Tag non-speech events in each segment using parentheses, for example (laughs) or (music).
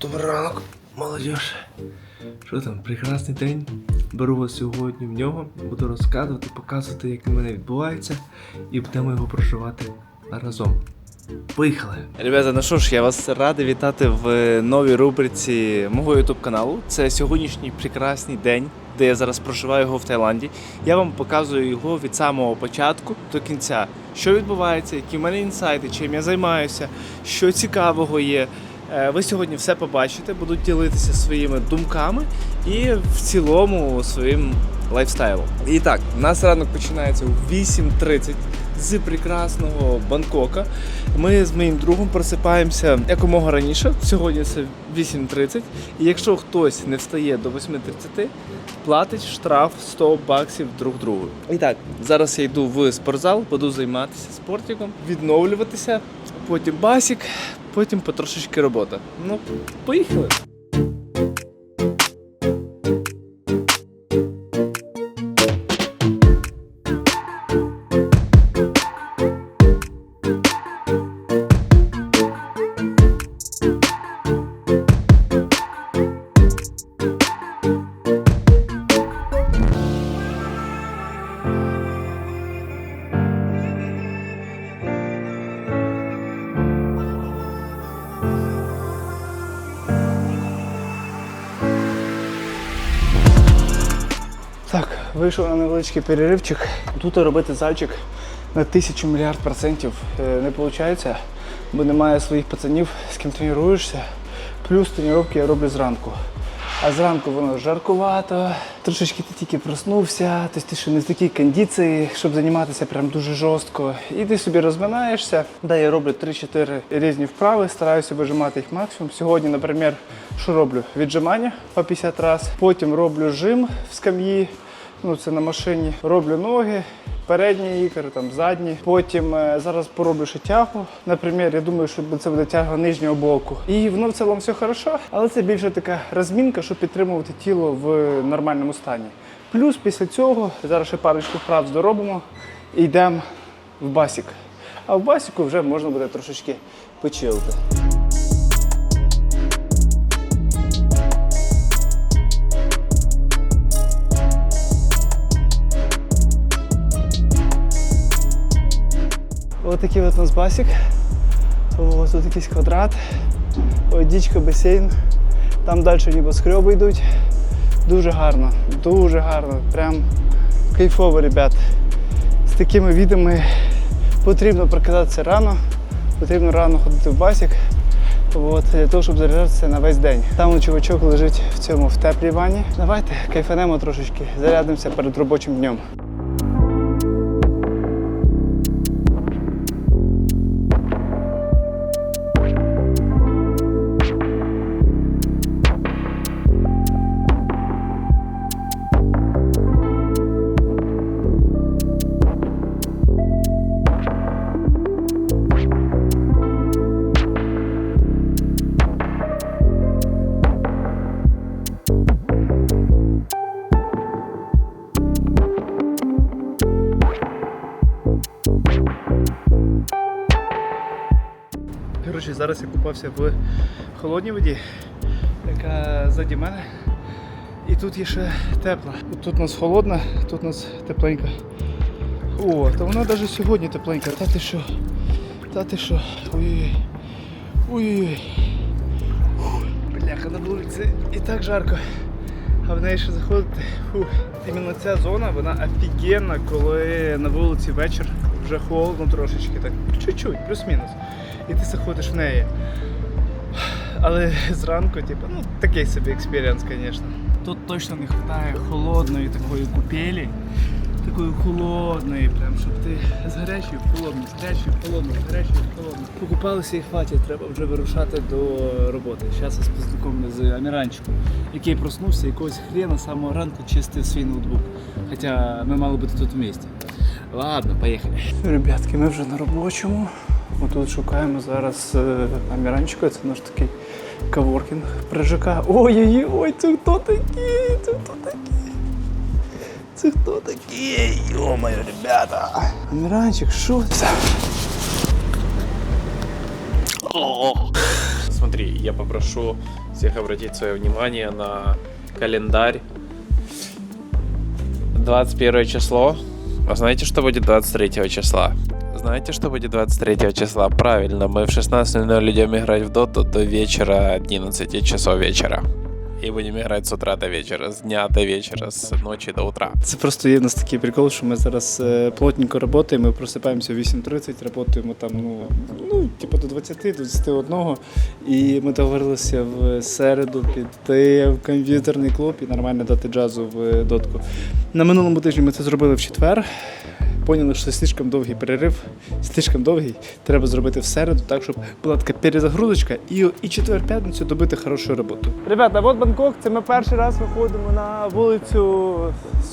Добрий ранок, молодіж. Що там, прекрасний день. Беру вас сьогодні в нього, буду розказувати, показувати, як він мене відбувається, і будемо його проживати разом. Поїхали! Ребята, ну що ж, я вас радий вітати в новій рубриці мого YouTube каналу. Це сьогоднішній прекрасний день, де я зараз проживаю його в Таїланді. Я вам показую його від самого початку до кінця. Що відбувається, які в мене інсайти, чим я займаюся, що цікавого є. Е, Ви сьогодні все побачите, буду ділитися своїми думками і в цілому своїм лайфстайлом. І так, у нас ранок починається о 8.30 з прекрасного Бангкока. Ми з моїм другом просипаємося якомога раніше. Сьогодні це 8.30. І якщо хтось не встає до 8.30, платить штраф 100 баксів друг другу. І так, зараз я йду в спортзал, буду займатися спортиком, відновлюватися, потім басік, потім потрошечки робота. Ну, поїхали. Вийшов на невеличкий переривчик. Тут робити зальчик на тисячу мільярд процентів е, не виходить, бо немає своїх пацанів, з ким тренуєшся. Плюс тренування я роблю зранку. А зранку воно жаркувато, трошечки ти тільки проснувся, тобто ти ще не в такій кондиції, щоб займатися прям дуже жорстко. І ти собі розминаєшся. Да, я роблю 3-4 різні вправи, стараюся вижимати їх максимум. Сьогодні, наприклад, що роблю? Віджимання по 50 разів, потім роблю жим в скам'ї, ну це на машині. Роблю ноги, передні ікри, там задні. Потім е, зараз пороблю ще тягу. Наприклад, я думаю, що це буде тяга нижнього боку. І воно в цілому все хорошо, але це більше така розмінка, щоб підтримувати тіло в нормальному стані. Плюс після цього зараз ще парочку вправ доробимо і йдемо в басік. А в басіку вже можна буде трошечки почилити. Ось такий от у нас басік. О, тут якийсь квадрат. Ось дічка, басейн. Там далі небоскреби йдуть. Дуже гарно, дуже гарно. Прям кайфово, ребят. З такими відами потрібно прокидатися рано, потрібно рано ходити в басік. От, для того, щоб заряджатися на весь день. Там чувачок лежить в цьому в теплій ванні. Давайте кайфанемо трошечки, зарядимося перед робочим днем. Зараз я купався в холодній воді, яка ззаді мене. І тут є ще тепла. Тут у нас холодна, тут у нас тепленька. О, то вона навіть сьогодні тепленька. Та ти що? Та ти що? Ой-ой-ой. Ой-ой-ой. Бляха, на вулиці і так жарко. А в неї ще заходити. Фух. Іменно ця зона, вона офігенна, коли на вулиці вечір вже холодно трошечки, так чуть-чуть, плюс-мінус. І ти заходиш в неї. Але зранку, типу, ну такий собі експірієнс, звісно. Тут точно не вистачає холодної такої купелі. Такої холодної, прям, щоб ти з гарячої в холодну, з гарячої в холодну, з гарячої в холодну. Покупалися і хватить, треба вже вирушати до роботи. Зараз я спілкуюся з Аміранчиком, який проснувся якогось хрена з самого ранку чистив свій ноутбук. Хоча ми мали бути тут в місті. Ладно, поїхали. Ребятки, ми вже на робочому. Ми тут шукаємо зараз е, Аміранчика, це наш такий каворкінг при ЖК. Ой-ой-ой, це хто такий? Це хто такий? Це хто такий? Йо-моє, ребята! Аміранчик, що це? О, смотри, я попрошу всех обратить свое внимание на календарь. 21 число. А знаете, что будет 23 числа? Знаете, что будет 23 числа? Правильно, мы в 16.00 идем играть в доту до вечера 11 часов вечера. И будем играть с утра до вечера, с дня до вечера, с ночи до утра. Це просто є в нас такий прикол, що ми зараз е, плотненько працюємо, ми просипаємося о 8.30, працюємо там, ну, ну, типу до 20, до 21. І ми договорилися в середу піти в комп'ютерний клуб і нормально дати джазу в дотку. На минулому тижні ми це зробили в четвер. Поняли, що слишком довгий перерив, слишком довгий. Треба зробити в середу, так щоб була така перезагрузочка і, і четвер-п'ятницю добити хорошу роботу. Ребята, от Бангкок. Це ми перший раз виходимо на вулицю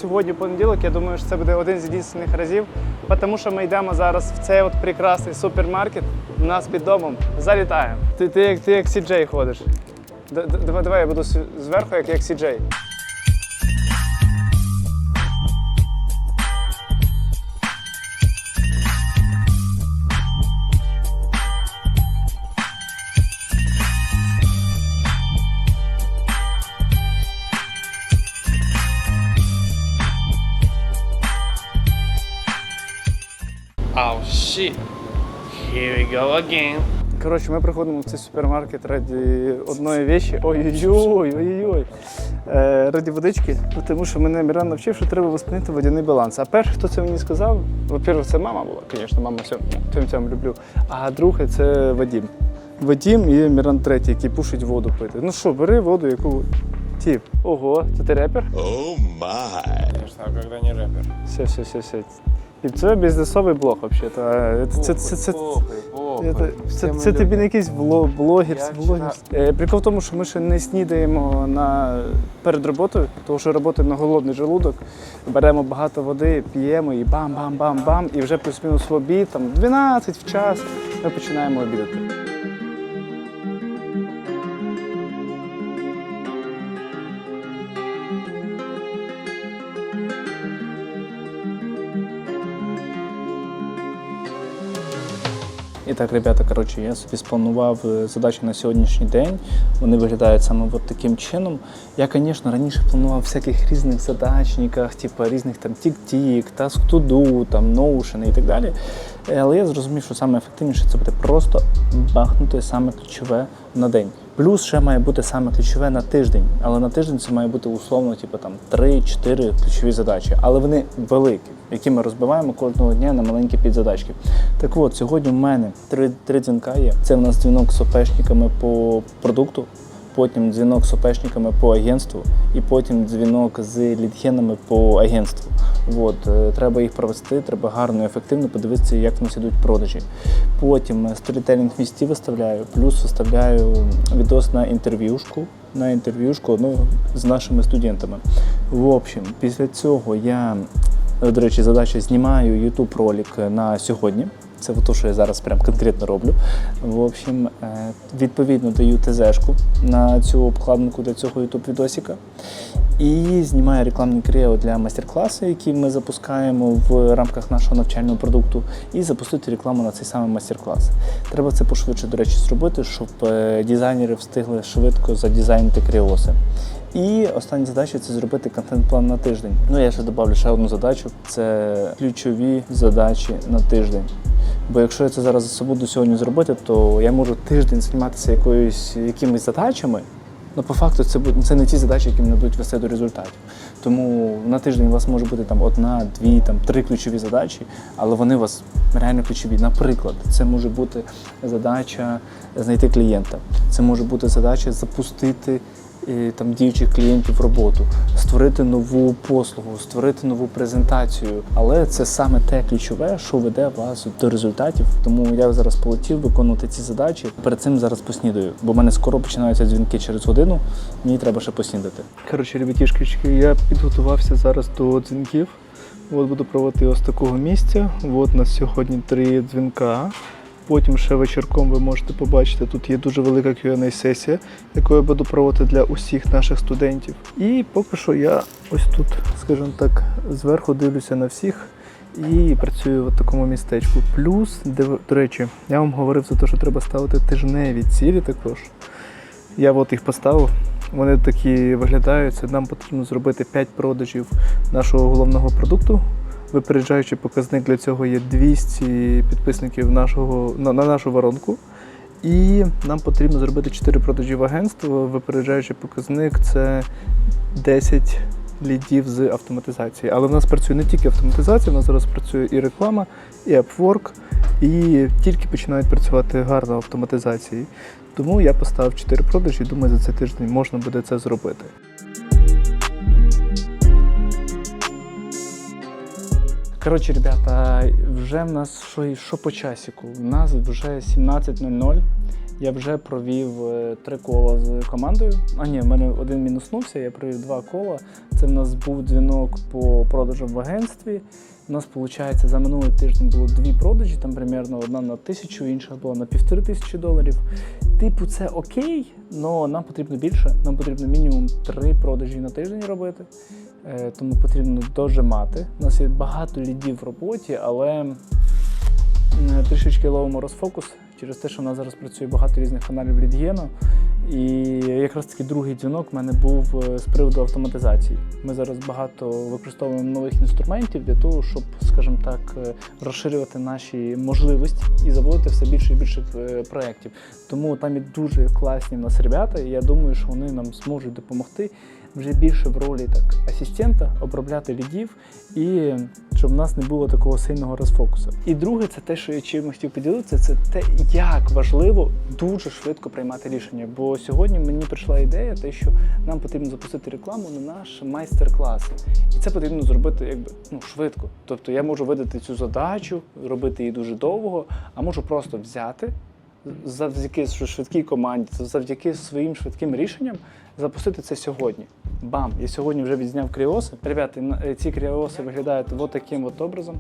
сьогодні понеділок. Я думаю, що це буде один з єдиних разів, тому що ми йдемо зараз в цей от прекрасний супермаркет у нас під домом. Залітаємо. Ти, ти, як, ти як CJ ходиш. Давай, я буду зверху, як, як CJ. Shit. Here we go again. Коротше, ми приходимо в цей супермаркет раді одної віші. Ой-ой-ой, ой-ой. Е, раді водички, тому що мене Міран навчив, що треба воспинити водяний баланс. А перший, хто це мені сказав, во-первых, це мама була, звісно, мама всім цим цьому люблю. А другий це Вадім. Вадім і Міран третій, який пушить воду пити. Ну що, бери воду, яку. Тіп. Ого, це ти репер? Конечно, а когда не рэпер? Все, все, все, все. І це бізнесовий блог, взагалі. Це, це, це, це, це, це, це тобі не якийсь вло- блогер, блогер. Е, Прикол в тому, що ми ще не снідаємо на перед роботою, тому що роботи на голодний желудок. Беремо багато води, п'ємо і бам-бам-бам-бам. І вже плюс-мінус в обід, там 12 в час ми починаємо обідати. Так, ребята, коротше, я собі спланував е, задачі на сьогоднішній день. Вони виглядають саме от таким чином. Я, звісно, раніше планував всяких різних задачниках, типу різних там тік-тік, task to do, там Notion і так далі. Але я зрозумів, що саме ефективніше це буде просто бахнути саме ключове на день. Плюс ще має бути саме ключове на тиждень. Але на тиждень це має бути условно, типу там 3-4 ключові задачі. Але вони великі, які ми розбиваємо кожного дня на маленькі підзадачки. Так от, сьогодні в мене три, три дзвінка є. Це в нас дзвінок з опешниками по продукту, потім дзвінок з опешниками по агентству, і потім дзвінок з лідгенами по агентству. От, е, треба їх провести, треба гарно і ефективно подивитися, як в нас ідуть продажі. Потім е, сторітелінг місті виставляю, плюс виставляю відос на інтерв'юшку, на інтерв'юшку одну з нашими студентами. В общем, після цього я, е, до речі, задача знімаю YouTube ролик на сьогодні. Це те, що я зараз прям конкретно роблю. В общем, е, відповідно даю ТЗшку на цю обкладинку для цього YouTube відосика. І знімаю рекламний кріо для майстер-класу, який ми запускаємо в рамках нашого навчального продукту, і запустити рекламу на цей самий майстер-клас. Треба це пошвидше, до речі, зробити, щоб е, дизайнери встигли швидко задизайнити кріоси. І остання задача це зробити контент-план на тиждень. Ну я ще додавлю ще одну задачу: це ключові задачі на тиждень. Бо якщо я це зараз буду сьогодні зробити, то я можу тиждень займатися якоюсь якимись задачами. Ну, по факту, це це не ті задачі, які мене будуть вести до результатів. Тому на тиждень у вас може бути там одна, дві, там три ключові задачі, але вони у вас реально ключові. Наприклад, це може бути задача знайти клієнта, це може бути задача запустити там діючих клієнтів роботу, створити нову послугу, створити нову презентацію. Але це саме те ключове, що веде вас до результатів. Тому я зараз полетів виконувати ці задачі. Перед цим зараз поснідаю, бо в мене скоро починаються дзвінки через годину. Мені треба ще поснідати. Коротше, ребятішки, я підготувався зараз до дзвінків. От буду проводити з такого місця. От у нас сьогодні три дзвінка. Потім ще вечірком ви можете побачити, тут є дуже велика qa сесія, яку я буду проводити для усіх наших студентів. І поки що я ось тут, скажімо так, зверху дивлюся на всіх і працюю в такому містечку. Плюс, де, до речі, я вам говорив за те, що треба ставити тижневі цілі також. Я от їх поставив. Вони такі виглядають. Нам потрібно зробити 5 продажів нашого головного продукту. Випереджаючий показник для цього є 200 підписників нашого, на, на нашу воронку. І нам потрібно зробити 4 продажі в агентство. Випереджаючий показник це 10 лідів з автоматизації. Але в нас працює не тільки автоматизація, в нас зараз працює і реклама, і Upwork, і тільки починають працювати гарно автоматизації. Тому я поставив 4 продажі думаю, за цей тиждень можна буде це зробити. Коротше, ребята, вже в нас що, що по часіку? У нас вже 17.00. Я вже провів е, три кола з командою. А ні, в мене один мінуснувся, я провів два кола. Це в нас був дзвінок по продажам в агентстві. У нас, виходить, за минулий тиждень було дві продажі, там примерно одна на тисячу, інша була на півтори тисячі доларів. Типу, це окей, але нам потрібно більше. Нам потрібно мінімум три продажі на тиждень робити. Е, Тому потрібно дожимати. У нас є багато лідів в роботі, але трішечки ловимо розфокус через те, що в нас зараз працює багато різних каналів лідгену. І якраз таки другий дзвінок в мене був е, з приводу автоматизації. Ми зараз багато використовуємо нових інструментів для того, щоб, скажімо так, е, розширювати наші можливості і заводити все більше і більше е, проєктів. Тому там є дуже класні в нас ребята, і я думаю, що вони нам зможуть допомогти вже більше в ролі так асистента, обробляти лідів і щоб в нас не було такого сильного розфокусу. І друге, це те, що я чим хотів поділитися, це те, як важливо дуже швидко приймати рішення. Бо сьогодні мені прийшла ідея, те, що нам потрібно запустити рекламу на наш майстер-клас. І це потрібно зробити якби ну швидко. Тобто я можу видати цю задачу, робити її дуже довго, а можу просто взяти завдяки швидкій команді, завдяки своїм швидким рішенням запустити це сьогодні. Бам! Я сьогодні вже відзняв кріоси. Ребята, е, ці кріоси виглядають от таким от образом.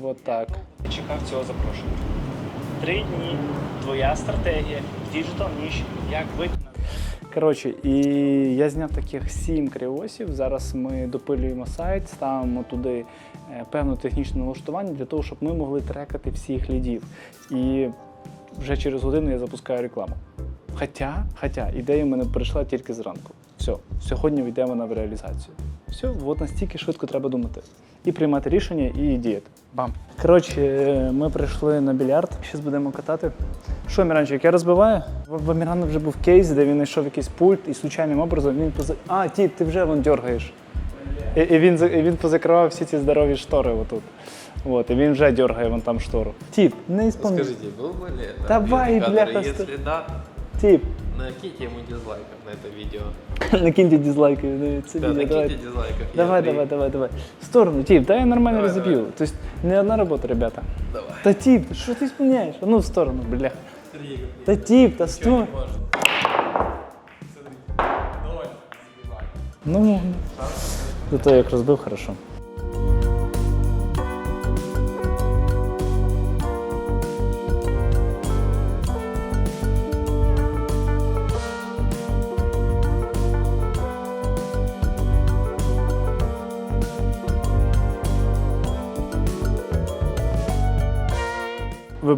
Вот так. Я чекав цього запрошення. Три дні, твоя стратегія, діджитал ніч, як виконати. Коротше, і я зняв таких сім кріосів. Зараз ми допилюємо сайт, ставимо туди е, певне технічне налаштування для того, щоб ми могли трекати всіх лідів. І вже через годину я запускаю рекламу. Хоча, хоча ідея в мене прийшла тільки зранку. Все, сьогодні йде вона в реалізацію. Все, от настільки швидко треба думати. І приймати рішення, і діяти. Бам. Коротше, е, ми прийшли на більярд. Зараз будемо катати. Що, Міранчик, я розбиваю? В в Амірана вже був кейс, де він знайшов якийсь пульт і случайним образом він поза. А, ті, ти вже вон дергаєш. І, і, він, за- і він позакривав всі ці здорові штори отут. От, і він вже дергає вон там штору. Тіп, не ісполняй. Скажите, был бы ли это? Давай, видеокадр? бляха, Если да, Тіп, накиньте ему дизлайков на это видео. (laughs) накиньте дизлайки. ну, Це Да, відео, давай. накиньте дизлайков. Давай, Я давай, давай, давай. В сторону, Тіп, дай я нормально Давай, разобью. давай. То есть не одна работа, ребята. Давай. Та Тіп, що ти спиняєш? А Ну, в сторону, бляха. Три. Та Тіп, та стой. Можно. Ну, зато як розбив, хорошо.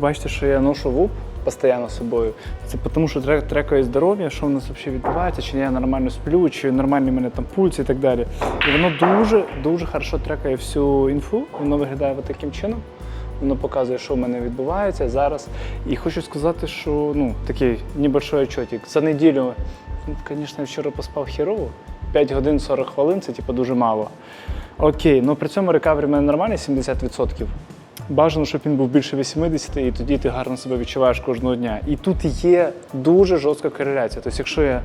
Бачите, що я ношу вуп постійно з собою. Це тому, що трекає здоров'я, що в нас взагалі відбувається, чи я нормально сплю, чи нормальний мене там пульс і так далі. І воно дуже дуже хорошо трекає всю інфу. Воно виглядає от таким чином. Воно показує, що в мене відбувається зараз. І хочу сказати, що ну такий небольшой отчетик. За неділю, ну, звісно, вчора поспав хірово. 5 годин 40 хвилин це типу дуже мало. Окей, ну при цьому рекавері в мене нормальний 70%. Бажано, щоб він був більше 80, і тоді ти гарно себе відчуваєш кожного дня. І тут є дуже жорстка кореляція. Тобто, якщо я.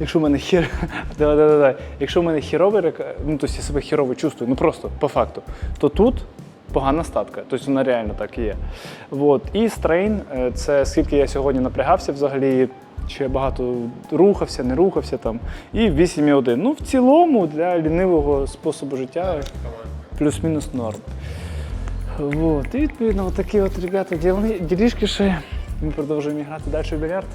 Якщо в мене хір... (laughs) давай, давай, давай. Якщо в мене хіровий ну тобто я себе хірово чувствую, ну просто по факту, то тут погана статка. Тобто вона реально так і є. Вот. І стрейн е, це скільки я сьогодні напрягався взагалі, чи я багато рухався, не рухався там. І 8,1. Ну, в цілому для лінивого способу життя плюс-мінус норм. Вот. І відповідно, такі от ребята ділішки ще. Ми продовжуємо грати далі в більярд.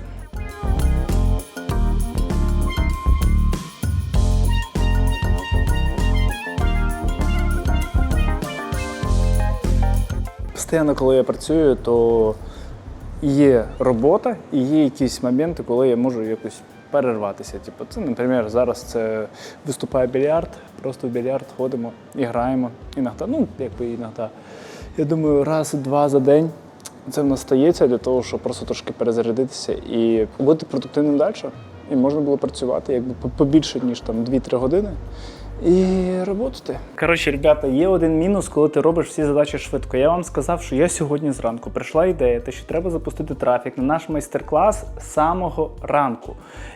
постійно, коли я працюю, то є робота і є якісь моменти, коли я можу якось перерватися. Типу, це, наприклад, зараз це виступає більярд, просто в більярд ходимо і граємо. Іноді, ну, якби іноді. Я думаю, раз-два за день це в нас стається для того, щоб просто трошки перезарядитися і бути продуктивним далі. І можна було працювати якби побільше, ніж там 2-3 години. І роботати. Коротше, ребята, є один мінус, коли ти робиш всі задачі швидко. Я вам сказав, що я сьогодні зранку прийшла ідея, те, що треба запустити трафік на наш майстер-клас самого ранку.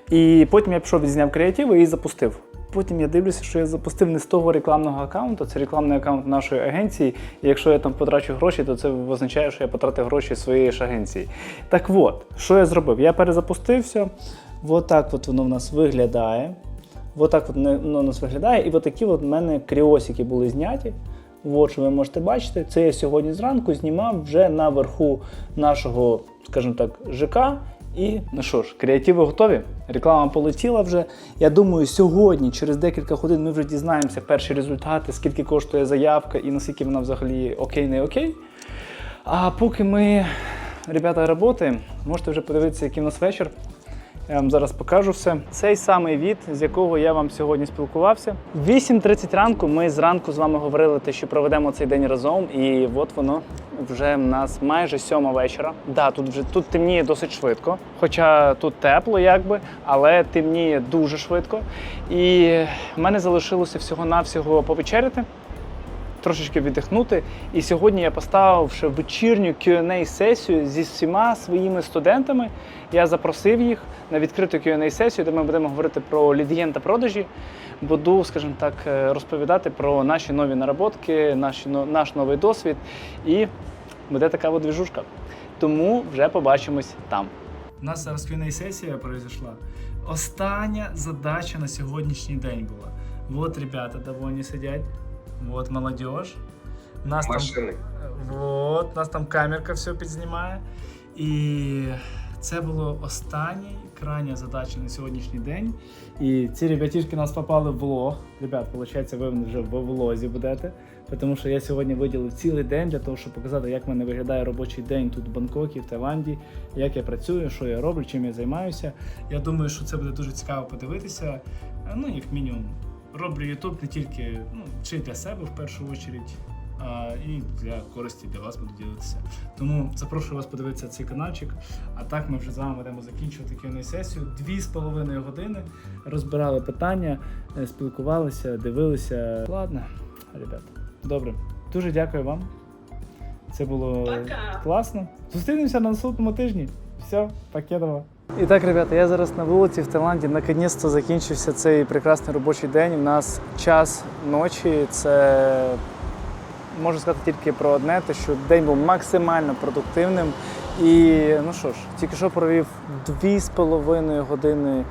І потім я пішов відзняв креативи і запустив. Потім я дивлюся, що я запустив не з того рекламного аккаунту, це рекламний аккаунт нашої агенції. І якщо я там потрачу гроші, то це означає, що я потратив гроші своєї ж агенції. Так от, що я зробив? Я перезапустився. Вот так от воно в нас виглядає. Вот так от воно у нас виглядає. І от такі от в мене кріосики були зняті. От що ви можете бачити. Це я сьогодні зранку знімав вже наверху нашого, скажімо так, ЖК. І ну що ж, креативи готові. Реклама полетіла вже. Я думаю, сьогодні, через декілька годин, ми вже дізнаємося перші результати, скільки коштує заявка і наскільки вона взагалі окей, не окей. А поки ми, ребята, працюємо, можете вже подивитися, який у нас вечір. Я вам зараз покажу все. Цей самий від, з якого я вам сьогодні спілкувався. В 8.30 ранку ми зранку з вами говорили, те, що проведемо цей день разом, і от воно вже в нас майже сьома вечора. Да, тут вже тут темніє досить швидко, хоча тут тепло, якби, але темніє дуже швидко. І в мене залишилося всього-навсього повечеряти трошечки віддихнути. І сьогодні я поставив ще вечірню Q&A сесію зі всіма своїми студентами. Я запросив їх на відкриту Q&A сесію, де ми будемо говорити про лідієн та продажі. Буду, скажімо так, е, розповідати про наші нові наработки, наші, наш новий досвід. І буде така от двіжушка. Тому вже побачимось там. У нас зараз Q&A сесія пройшла. Остання задача на сьогоднішній день була. Вот ребята довольні сидять. Вот молодежь. Нас Машини. там, вот, нас там камерка все підзнімає. І це було останній крайня задача на сьогоднішній день. І ці ребятішки нас попали в влог. Ребят, виходить, ви вже в влозі будете. Тому що я сьогодні виділив цілий день для того, щоб показати, як в мене виглядає робочий день тут в Бангкокі, в Таїланді, як я працюю, що я роблю, чим я займаюся. Я думаю, що це буде дуже цікаво подивитися. Ну, як мінімум, роблю YouTube не тільки ну, чи для себе в першу очередь, а і для користі для вас буду ділитися. Тому запрошую вас подивитися цей каналчик. А так ми вже з вами будемо закінчувати q сесію. Дві з половиною години розбирали питання, е, спілкувалися, дивилися. Ладно, ребята, добре. Дуже дякую вам. Це було класно. Зустрінемося на наступному тижні. Все, пакетово. І так, ребята, я зараз на вулиці в Таїланді. Наконець-то закінчився цей прекрасний робочий день. У нас час ночі. Це можу сказати тільки про одне, те, що день був максимально продуктивним. І ну що ж, тільки що провів дві з половиною години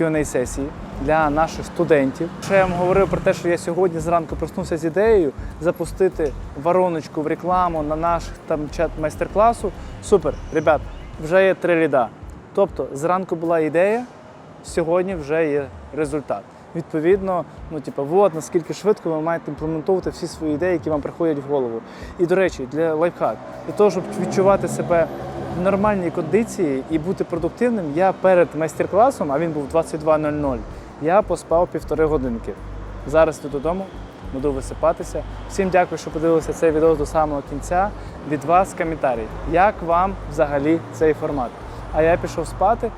qa сесії для наших студентів. Ще я вам говорив про те, що я сьогодні зранку проснувся з ідеєю запустити вороночку в рекламу на наш там чат майстер-класу. Супер, ребят, вже є три ліда. Тобто зранку була ідея, сьогодні вже є результат. Відповідно, ну типу, от наскільки швидко ви маєте імплементовувати всі свої ідеї, які вам приходять в голову. І до речі, для лайфхак, для того, щоб відчувати себе в нормальній кондиції і бути продуктивним, я перед майстер-класом, а він був 22.00, я поспав півтори годинки. Зараз йду додому, буду висипатися. Всім дякую, що подивилися цей відео до самого кінця. Від вас коментарі, як вам взагалі цей формат. А я пішов спати,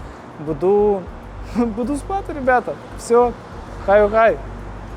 буду, (laughs) буду спати, ребята. Все, хай-хай.